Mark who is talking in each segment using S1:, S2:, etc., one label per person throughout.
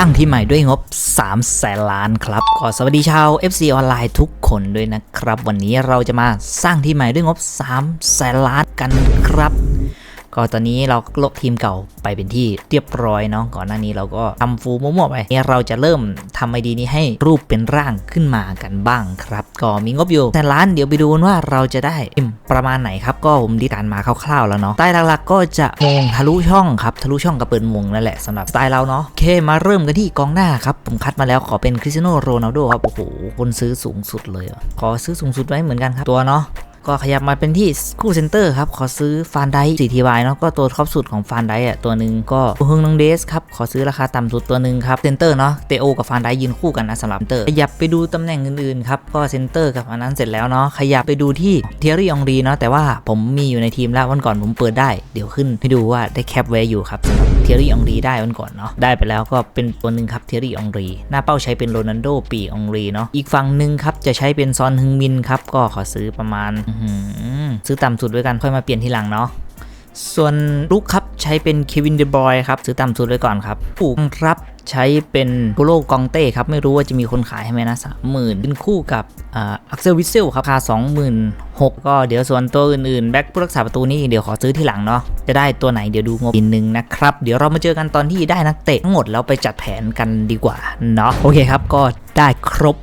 S1: สร้างที่ใหม่ด้วยงบ3แสนล้านครับก็สวัสดีชาว FC ออนไลน์ทุกคนด้วยนะครับ วันนี้เราจะมาสร้างที่ใหม่ด้วยงบ3แสนล้านกันครับ ก็ตอนนี้เราลบทีมเก่าไปเป็นที่เรียบร้อยเนาะก่อนหน้านี้เราก็ทำฟูมั่วๆไปเนี่ยเราจะเริ่มทำไอดีนี้ให้รูปเป็นร่างขึ้นมากันบ้างครับ ก็มีงบอยู่แต่ล้านเดี๋ยวไปดูว่าเราจะได้ประมาณไหนครับ ก็ผมดีการมาคร่าวๆแล้วเนาะใต้หลักๆก็จะมงทะลุช่องครับทะลุช่องกับเปิดมงนั่นแหละสำหรับสไตล์เราเนาะโอเคมาเริ่มกันที่กองหน้าครับผมคัดมาแล้วขอเป็นคริสเตียโนโรนัลโดครับโอ้โหคนซื้อสูงสุดเลยขอซื้อสูงสุดไว้เหมือนกันครับตัวเนาะ ก็ขยับมาเป็นที่คู่เซนเตอร์ครับ ขอซื้อฟานไดสี่ทีวายเนาะก็ตัวท็อปสุดของฟานไดอะตัวหนึ่งก็ฮึงนองเดสครับ ขอซื้อราคาต่ำสุดตัวหนึ่งครับเซนเตอร์เนาะเตโอกับฟานไดยืนคู่กันนะสำหรับเตอร์ขยับไปดูตำแหน่งอื่นๆครับก็เซนเตอร์กับอันนั้นเสร็จแล้วเนาะขยับไปดูที่เทียรี่องรีเนาะแต่ว่าผมมีอยู่ในทีมแล้ววันก่อนผมเปิดได้ เดี๋ยวขึ้นให้ดูว่าได้แคปไว้อยู่ครับสำหรับ ทียรี่องรีได้วันก่อนเนาะได้ไปแล้วก็เป็นตัวหนึ่งครับเทียรี่องรีหน้าเป้าใช้เป็นโรนัลโดปีองรีเนาะอีกฝั่งหนึ่งครับจะใช้เป็นซอนฮึงมินครับก็ขอซื้อประมาณซื้อต่ำสุดด้วยกันค่อยมาเปลี่ยนทีหลังเนาะ ส่วนลุกครับใช้เป็นเควินเดบอยครับซื้อต่ำสุดไว้ก่อนครับผู้รับใช้เป็นโกโลกองเต้ครับ ไม่รู้ว่าจะมีคนขายให้ไหมนะสามหมื่นเป็นคู่กับอักเซลวิเซลครับราคาสองหมื่นหกก็เดี๋ยวส่วนตัวอื่นๆ แบ็คผู้รักษาประตูนี่เดี๋ยวขอซื้อที่หลังเนาะจะได้ตัวไหนเดี๋ยวดูงบอีกนึงนะครับ เดี๋ยวเรามาเจอกันตอนที่ได้นักเตะทั้งหมดแล้วไปจัดแผนกันดีกว่าเนาะโอเคครับก็ได้ครบ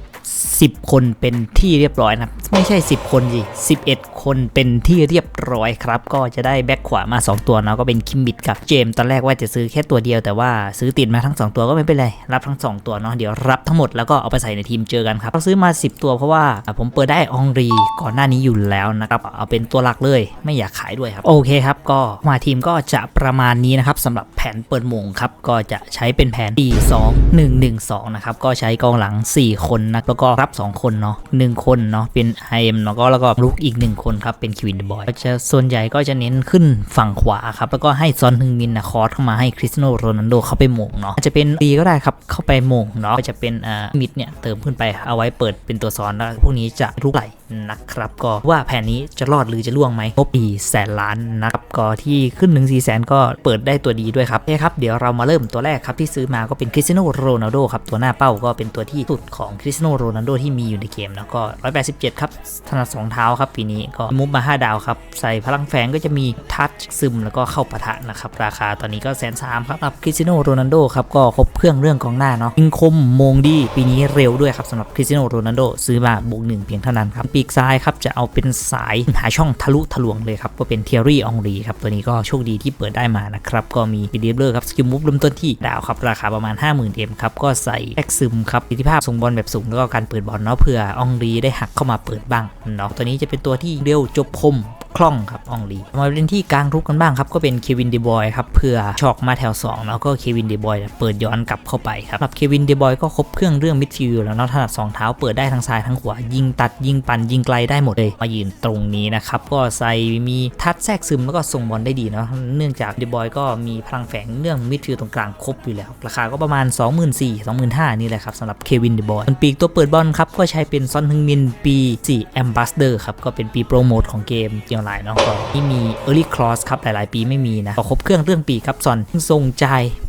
S1: 10 คนเป็นที่เรียบร้อยนะครับ ไม่ใช่ 10 คนสิ11 คนเป็นที่เรียบร้อยครับ ก็จะได้แบ็คขวามา 2 ตัวเนาะก็เป็นคิมบิดกับเจมตอนแรกว่าจะซื้อแค่ตัวเดียวแต่ว่าซื้อติดมาทั้ง 2 ตัวก็ไม่เป็นไร รับทั้ง 2 ตัวเนาะเดี๋ยวรับทั้งหมดแล้วก็เอาไปใส่ในทีมเจอกันครับเราซื้อมา 10 ตัวเพราะว่าผมเปิดได้องรีก่อนหน้านี้อยู่แล้วนะครับเอาเป็นตัวหลักเลย ไม่อยากขายด้วยครับโอเคครับก็มาทีมก็จะประมาณนี้นะครับสำหรับแผนเปิดมงครับก็จะใช้เป็นแผน 4 2 1 1 2นะครับก็ใช้กองหลัง 4 คนนะแล้วก็รับ 2 คนเนาะ1คนเนาะเป็น IM แล้วก็แล้วก็ลุกอีก 1 คนครับเป็นคิวินเดบอยก็จะส่วนใหญ่ก็จะเน้นขึ้นฝั่งขวาครับแล้วก็ให้ซอนฮึงมินนะคอร์สเข้ามาให้คริสตียโนโรนัลโดเข้าไปโมงเนาะอาจจะเป็นดีก็ได้ครับเข้าไปโมงเนาะก็จะเป็นอ่ามิดเนี่ยเติมขึ้นไปเอาไว้เปิดเป็นตัวซ้อนแล้วพวกนี้จะลุกไหลนะครับก็ว่าแผนนี้จะรอดหรือจะล่วงไหมงบดีแสนล้านนะครับก็ที่ขึ้นถึง4แสนก็เปิดได้ตัวดีด้วยครับโอเคครับเดี๋ยวเรามาเริ่มตัวแรกครับที่ซื้อมาก็เป็นคริสโนโรนัลโดครับตัวหน้าเป้าก็เป็นตัวที่สุดของคริสโนโรนัลโดที่มีอยู่ในเกมแล้วก็ 187 ครับถนัด2เท้าครับปีนี้ก็มุฟมา 5 ดาวครับ ใส่พลังแฝงก็จะมีทัชซึมแล้วก็เข้าปะทะนะครับ ราคาตอนนี้ก็แสนสามครับสำหรับคริสตียโนโรนัลโดครับ ก็ครบเครื่องเรื่องกองหน้าเนาะยิงคมมงดีปีนี้เร็วด้วยครับสำหรับคริสตียโนโรนัลโดซื้อมาบวกหนึ่งเพียงเท่านั้นครับปีกซ้ายครับจะเอาเป็นสายหาช่องทะลุทะลวงเลยครับก็เป็นเทียรี่องรีครับตัวนี้ก็โชคดีที่เปิดได้มานะครับก็มีปีดีเบอร์ครับสกิลมูฟเริ่มต้นที่ดาวครับราคาประมาณ 50,000เอ็มครับก็ใส่แอคซึมครับอิทธิภาพส่งบอลแบบสูงแล้วก็การเปิดบอลเนาะเผื่อองรีได้หักเข้ามาเปิดบ้างเนาะตัวนี้จะเป็นตัวที่เร็วจบคมคล่องครับอองลีมาเล่นที่กลางรุกกันบ้างครับ ก็เป็นเควินเดบอยครับเพื่อช็อกมาแถว2แล้วก็เควินเดบอยเปิดย้อนกลับเข้าไปครับสำหรับเควินเดบอยก็ครบเครื่องเรื่องมิดฟิลด์แล้วเนาะถนัดสองเท้าเปิดได้ทั้งซ้ายทั้งขวายิงตัดยิงปันยิงไกลได้หมดเลยมายืนตรงนี้นะครับ ก็ใส่มีทัดแทรกซึมแล้วก็ส่งบอลได้ดีเนาะเนื่องจากเดบอยก็มีพลังแฝงเรื่องมิดฟิลด์ตรงกลางครบอยู่แล้ว ราคาก็ประมาณ 24,000 25,000นี่แหละครับสำหรับเควินเดบอยส่นปีกตัวเปิดบอลครับก็ใช้เป็นซอนฮึงมินปี4แอมบาสเดอร์ครับก็เป็นปีโปรโมทของเกมเกียวไลน์เนาะก็ที่มี Early Cross ครับหลายๆ ปีไม่มีนะก็ครบเครื่องเรื่องปีครับซอนทรงใจ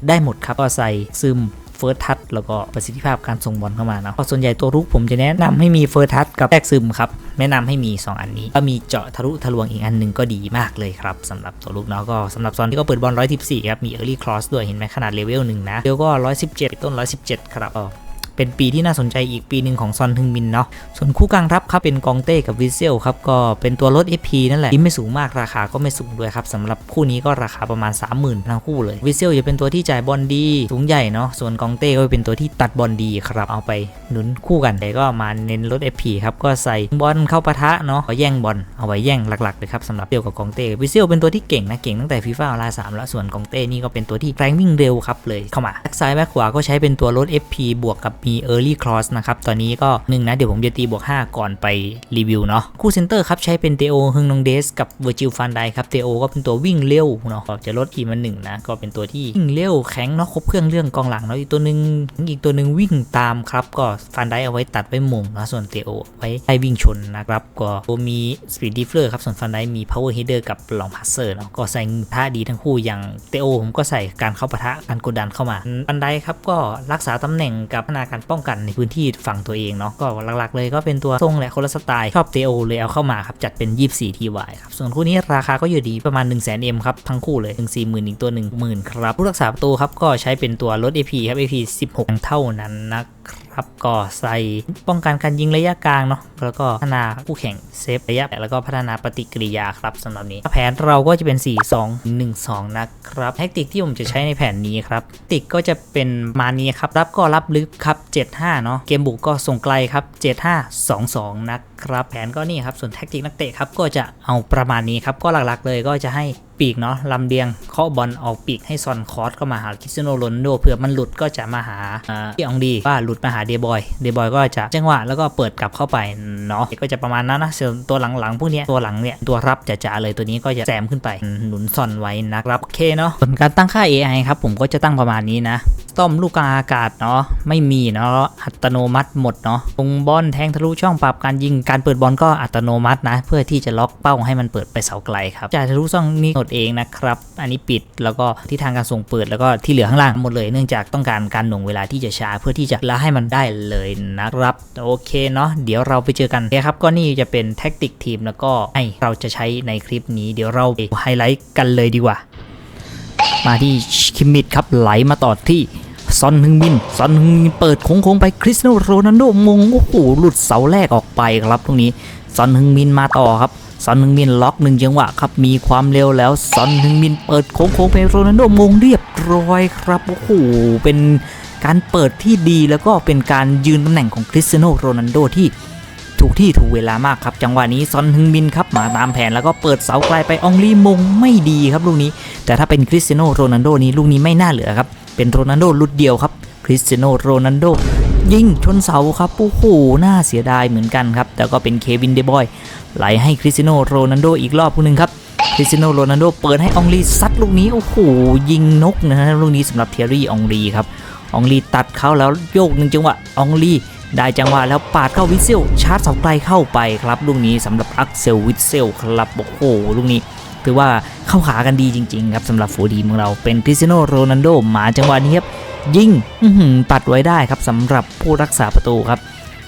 S1: ได้หมดครับก็ใส่ซึมเฟิร์สทัชแล้วก็ประสิทธิภาพการส่งบอลเข้ามาเนาะส่วนใหญ่ตัวรุกผมจะแนะนำให้มีเฟิร์สทัชกับแทรกซึมครับ แนะนำให้มี 2 อันนี้ ก็มีเจาะทะลุทะลวงอีกอันหนึ่งก็ดีมากเลยครับสำหรับตัวลูกเนาะก็สำหรับซอนที่ก็เปิดบอล114ครับมี Early Cross ด้วยเห็นไหมขนาดเลเวลหนึ่งนะเดี๋ยวก็117ต้น117 ครับ เป็นปีที่น่าสนใจอีกปีหนึ่งของซอนทึงมินเนาะส่วนคู่กลางทัพครับเป็นกองเต้กับวิเซลครับก็เป็นตัวลด FP นั่นแหละที่ไม่สูงมากราคาก็ไม่สูงด้วยครับสำหรับคู่นี้ก็ราคาประมาณ 30,000ทั้งคู่เลยวิเซลจะเป็นตัวที่จ่ายบอลดี สูงใหญ่เนาะส่วนกองเต้ก็เป็นตัวที่ตัดบอลดีครับเอาไปหนุนคู่กันแต่ก็มาเน้นลด FP ครับก็ใส่บอลเข้าปะทะเนาะแย่งบอลเอาไว้แย่งหลักๆเลยครับสำหรับเดียวกับกองเต้วิเซลเป็นตัวที่เก่งนะเก่งตั้งแต่ฟีฟ่าออนไลน์สามแล้วส่วนกองเต้นี่ก็เป็นตัวที่แรงวิ่งเร็วครับเลยเข้ามาแบ็คซ้ายแบ็ขวาก็ใช้เป็นตัวลด FP บวกกับมี Early Cross นะครับ ตอนนี้ก็หนึ่งนะ เดี๋ยวผมจะตีบวก 5 ก่อนไปรีวิวเนาะ คู่เซนเตอร์ครับ ใช้เป็นเตโอฮึงนงเดสกับเวอร์จิลฟันไดครับ เตโอก็เป็นตัววิ่งเร็วเนาะจะลดอีมันหนึ่งนะ ก็เป็นตัวที่วิ่งเร็วแข็งเนาะ ครบเครื่องเรื่องกองหลังเนาะ อีกตัวหนึ่งอีกตัวหนึ่งวิ่งตามครับ ก็ฟันไดเอาไว้ตัดไว้มุมนะส่วนเตโอไว้ให้วิ่งชนนะครับ ก็มีสปีดดีเฟอร์ครับ ส่วนฟันไดมี power header กับลองพาสเซอร์เนาะ ก็ใส่ท่าดีทั้งคู่ อย่างเตโอผมก็ใส่การเข้าปะทะการกดดันเข้ามาฟันไดครับก็รักษาตำแหน่งกับพนาการป้องกันในพื้นที่ฝั่งตัวเองเนาะก็หลักๆ เลยก็เป็นตัวทรงและคนละสไตล์ชอบเตโอเลยเอาเข้ามาครับจัดเป็น 24ทีวายครับส่วนคู่นี้ราคาก็อยู่ดีประมาณ 1 0 0 0 0แสนเอ็มครับทั้งคู่เลย1 4 0 0 0 0 อีกตัว 1 0,000 ครับผู้รักษาประตูครับก็ใช้เป็นตัวลด AP ครับ AP 16 เท่านั้นนะ ครับ ก็ใส่ป้องกันการยิงระยะกลางเนาะแล้วก็พัฒนาคู่แข่งเซฟระยะแล้วก็พัฒนาปฏิกิริยาครับสำหรับนี้ แผนเราก็จะเป็น 4 2 1 2 นะครับแทคติกที่ผมจะใช้ในแผนนี้ครับติกก็จะเป็นมานี้ครับรับก็รับลึกครับ75เนาะเกมบุกก็ส่งไกลครับ75 22 นะครับ แผนก็นี่ครับส่วนแทคติกนักเตะครับก็จะเอาประมาณนี้ครับก็หลักๆเลยก็จะให้ ปีกเนาะลำเลียงเคาะบอลออกปีกให้ซอนคอสเข้ามาหาคริสเตียโนโรนโดเผื่อมันหลุดก็จะมาหาพี่องดีว่าหลุดมาหาเดบอยเดบอยก็จะจังหวะแล้วก็เปิดกลับเข้าไปเนาะก็จะประมาณนั้นนะส่วนตัวหลังๆพวกเนี้ยตัวหลังเนี่ยตัวรับจ๋าๆเลยตัวนี้ก็จะแซมขึ้นไปหนุนซอนไว้นะครับโอเคเนาะส่วนการตั้งค่า AI ครับผมก็จะตั้งประมาณนี้นะต้อมลูกกลางอากาศเนาะไม่มีเนาะอัตโนมัติหมดเนาะตรงบอลแทงทะลุช่องปรับการยิงการเปิดบอลก็อัตโนมัตินะ เพื่อที่จะล็อกเป้าให้มันเปิดไปเสาไกลครับจ่ายทะลุช่องนี้กดเองนะครับ อันนี้ปิดแล้วก็ที่ทางการส่งเปิดแล้วก็ที่เหลือข้างล่างหมดเลยเนื่องจากต้องการการหน่วงเวลาที่จะช้าเพื่อที่จะล้วให้มันได้เลยนะครับโอเคเนาะเดี๋ยวเราไปเจอกันโอเคครับก็นี่จะเป็นแท็กติกทีมแล้วก็ให้เราจะใช้ในคลิปนี้ เดี๋ยวเราไปไฮไลท์กันเลยดีกว่า มาที่คิมมิดครับไหลมาต่อที่ซอนฮึงมินซอนฮึงมินเปิดโค้งๆไปคริสโนโรนัลโดมงโอ้โหหลุดเสาแรกออกไปครับตรงนี้ซอนฮึงมินมาต่อครับ ซอนฮึงมินล็อกหนึ่งจังหวะครับมีความเร็วแล้วซอนฮึงมินเปิดโค้งๆไปโรนัลโดมงเรียบร้อยครับโอ้โหเป็นการเปิดที่ดีแล้วก็เป็นการยืนตำแหน่งของคริสเตียโนโรนัลโดที่ถูกที่ถูกเวลามากครับ จังหวะนี้ซอนฮึงมินครับมาตามแผนแล้วก็เปิดเสาไกลไปอองลีมงไม่ดีครับลูกนี้ แต่ถ้าเป็นคริสเตียโนโรนัลโดนี้ลูกนี้ไม่น่าเหลือครับเป็นโรนัลโดลุดเดียวครับคริสเตียโนโรนัลโด ยิงชนเสาครับโอ้โหน่าเสียดายเหมือนกันครับ แต่ก็เป็นเควินเดบอยไหลให้คริสตียโนโรนัลโดอีกรอบหนึ่งครับคริสตียโนโรนัลโดเปิดให้องลีซัดลูกนี้โอ้โหยิงนกนะฮะลูกนี้สำหรับเทียรี่องลีครับองลีตัดเขาแล้วโยกหนึ่งจังหวะองลีได้จังหวะแล้วปาดเข้าวิเซลชาร์จเสาไกลเข้าไปครับลูกนี้สำหรับอักเซลวิเซลครับโอ้โหลูกนี้ถือว่า เข้าขากันดีจริงๆครับสำหรับฟูดีของเราเป็นคริสเตียโนโรนัลโดมาจังหวะนี้ครับยิงปัดไว้ได้ครับสำหรับผู้รักษาประตูครับ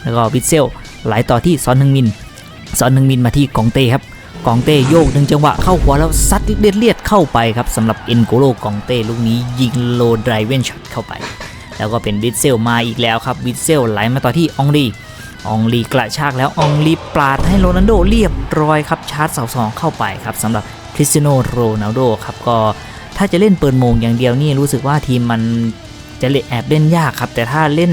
S1: แล้วก็วิเซลไหลต่อที่ซอนฮึงมินซอนฮึงมินมาที่กองเต้ครับกองเต้โยกหนึ่งจังหวะเข้าหัวแล้วซัดเลียดเลียดเข้าไปครับสำหรับเอ็นโกโลกองเต้ลูกนี้ยิงโลไดเวนช็อตเข้าไป แล้วก็เป็นวิเซลมาอีกแล้วครับวิเซลไหลมาต่อที่องลีองลีกระชากแล้วองลีปาดให้โรนัลโดเรียบร้อยครับชาร์จเสาสองเข้าไปครับสำหรับ คริสตียโนโรนัลโดครับก็ถ้าจะเล่นเปิดโมงอย่างเดียวนี่รู้สึกว่าทีมมันจะเล่นแอบเล่นยากครับ แต่ถ้าเล่น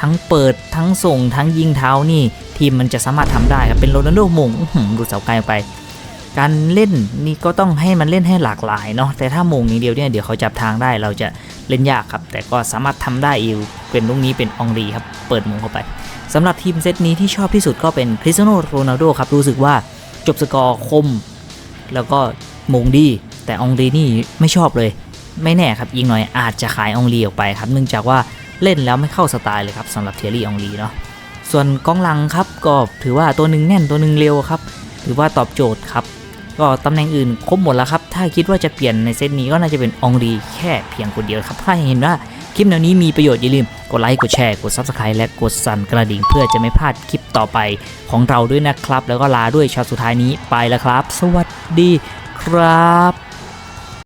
S1: ทั้งเปิดทั้งส่งทั้งยิงเท้านี่ ทีมมันจะสามารถทำได้ครับเป็นโรนัลโดมงดูเสาไกลไป การเล่นนี่ก็ต้องให้มันเล่นให้หลากหลายเนาะแต่ถ้ามงอย่างเดียวเนี่ยเดี๋ยวเขาจับทางได้เราจะเล่นยากครับ แต่ก็สามารถทำได้อยู่เป็นลูกนี้เป็นองรีครับเปิดมงเข้าไปสำหรับทีมเซตนี้ที่ชอบที่สุดก็เป็นคริสเตียโนโรนัลโดครับรู้สึกว่าจบสกอร์คม แล้วก็ มงดี แต่องรีนี่ไม่ชอบเลย ไม่แน่ครับยิงหน่อยอาจจะขายองรีออกไปครับ เนื่องจากว่าเล่นแล้วไม่เข้าสไตล์เลยครับสำหรับเทียรี่อองรีเนาะส่วนกองหลังครับก็ถือว่าตัวหนึ่งแน่นตัวหนึ่งเร็วครับถือว่าตอบโจทย์ครับ ก็ตำแหน่งอื่นครบหมดแล้วครับ ถ้าคิดว่าจะเปลี่ยนในเซตนี้ก็น่าจะเป็นองรีแค่เพียงคนเดียวครับถ้าเห็นว่าคลิปแนวนี้มีประโยชน์อย่าลืมกดไลค์กดแชร์กด Subscribe และกดสั่นกระดิ่งเพื่อจะไม่พลาดคลิปต่อไปของเราด้วยนะครับ แล้วก็ลาด้วยช็อตสุดท้ายนี้ไปแล้วครับ สวัสดี ครับ